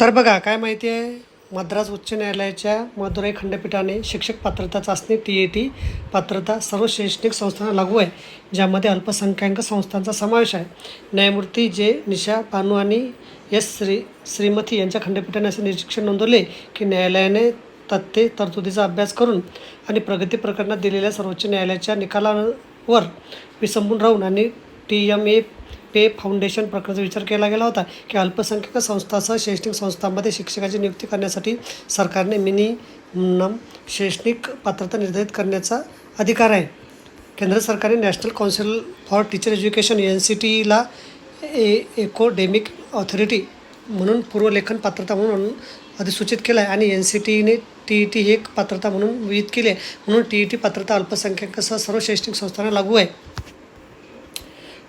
तर बघा काय माहिती आहे? मद्रास उच्च न्यायालयाच्या मदुराई खंडपीठाने शिक्षक पात्रता चाचणी टी ए टी पात्रता सर्व शैक्षणिक संस्थांना लागू आहे ज्यामध्ये अल्पसंख्याक संस्थांचा समावेश आहे. न्यायमूर्ती जे निशा पानू आणि एस श्री श्रीमती यांच्या खंडपीठाने असे निरीक्षण नोंदवले की न्यायालयाने तथ्य तरतुदीचा अभ्यास करून आणि प्रगती प्रकरणात दिलेल्या सर्वोच्च न्यायालयाच्या निकालावर विसंबून राहून आणि T M A Pai foundation प्रकारचा विचार केला गेला होता की अल्पसंख्याक संस्थासह शैक्षणिक संस्थांमध्ये शिक्षकाची नियुक्ती करण्यासाठी सरकारने मिनिमम शैक्षणिक पात्रता निर्धारित करण्याचा अधिकार आहे. केंद्र सरकारने national council for teacher education N C टीला ए एकोडेमिक ऑथॉरिटी म्हणून पूर्वलेखन पात्रता म्हणून अधिसूचित केलं आहे आणि एन सी टीने टी ई टी ही एक पात्रता म्हणून विहित केली आहे. म्हणून टी ई टी पात्रता अल्पसंख्याकासह सर्व शैक्षणिक संस्थांना लागू आहे.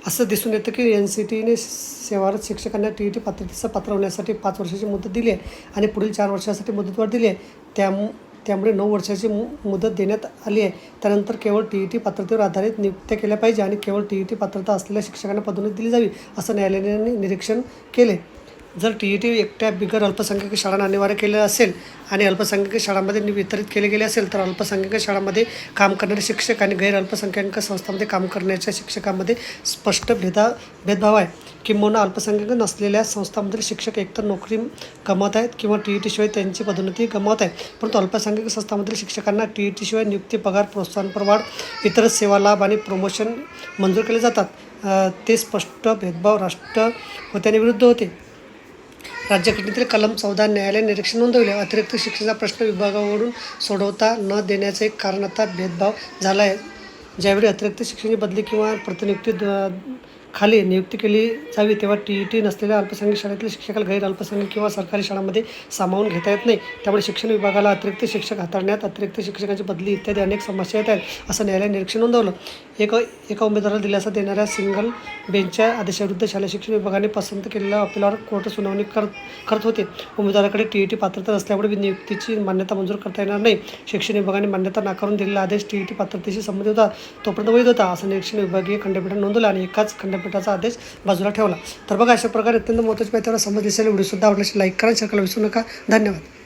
असं दिसून येतं की एन सी टीने सेवारत शिक्षकांना टी ई टी पात्रतेचं पात्र होण्यासाठी पाच वर्षाची मुदत दिली आहे आणि पुढील चार वर्षासाठी मुदतवाढ दिली आहे. त्यामु त्यामुळे नऊ वर्षाची मु मुदत देण्यात आली आहे. त्यानंतर केवळ टी ई टी पात्रतेवर आधारित नियुक्त्या केल्या पाहिजे आणि केवळ टी ई टी पात्रता असलेल्या शिक्षकांना पदोन्नती दिली जावी असं न्यायालयाने निरीक्षण केले. जर टी ई टी एकट्या बिगर अल्पसंख्याक शाळांना अनिवार्य केलं असेल आणि अल्पसंख्याक शाळांमध्ये वितरित केले गेले असेल तर अल्पसंख्याक शाळांमध्ये काम करणारे शिक्षक आणि गैर अल्पसंख्याक संस्थांमध्ये काम करण्याच्या शिक्षकांमध्ये स्पष्ट भेदा भेदभाव आहे. किंबहुना अल्पसंख्याक नसलेल्या संस्थांमधील शिक्षक एकतर नोकरी गमावत आहेत किंवा टी ई टीशिवाय त्यांची पदोन्नती गमावत आहेत. परंतु अल्पसंख्याक संस्थांमधील शिक्षकांना टी ई टीशिवाय नियुक्ती पगार प्रोत्साहनपर वाढ इतर सेवा लाभ आणि प्रमोशन मंजूर केले जातात. ते स्पष्ट भेदभाव राष्ट्र होत्याने विरुद्ध होते. राज्यघटनेतील कलम चौदा न्यायालय निरीक्षण नोंदवले. अतिरिक्त शिक्षणाचा प्रश्न विभागावरून सोडवता न देण्याचे कारण आता भेदभाव झाला आहे ज्यावेळी अतिरिक्त शिक्षणाची बदली किंवा प्रतिनियुक्ती खाली नियुक्ती केली जावी तेव्हा टी ई टी नसलेल्या अल्पसंख्याक शाळेतील शिक्षकाला गैर अल्पसंख्याक किंवा सरकारी शाळांमध्ये सामावून घेता येत नाही. त्यामुळे शिक्षण विभागाला अतिरिक्त शिक्षक हाताळण्यात अतिरिक्त शिक्षकांची बदली इत्यादी अनेक समस्या येत आहेत असं न्यायालय निरीक्षण नोंदवलं. एक एका उमेदवाराला दिलासा देणाऱ्या सिंगल बेंचच्या आदेशाविरुद्ध शालेय शिक्षण विभागाने पसंत केलेल्या अपिलावर कोर्ट सुनावणी करत करत होते. उमेदवाराकडे टी ई टी पात्रता नसल्यामुळे नियुक्तीची मान्यता मंजूर करता येणार नाही. शिक्षण विभागाने मान्यता नाकारून दिलेला आदेश टी ई टी पात्रतेशी संबंधित होता. तोपर्यंत वैध होता असं निरीक्षण विभागीय खंडपीठाने नोंदवलं आणि एकाच खंडपीठाचा आदेश बाजूला ठेवला. तर बघा अशा प्रकारे अत्यंत महत्त्वाची माहिती समज दिसेल व्हिडिओसुद्धा आवडल्यास लाईक करा शेअर करायला विसरू नका. धन्यवाद.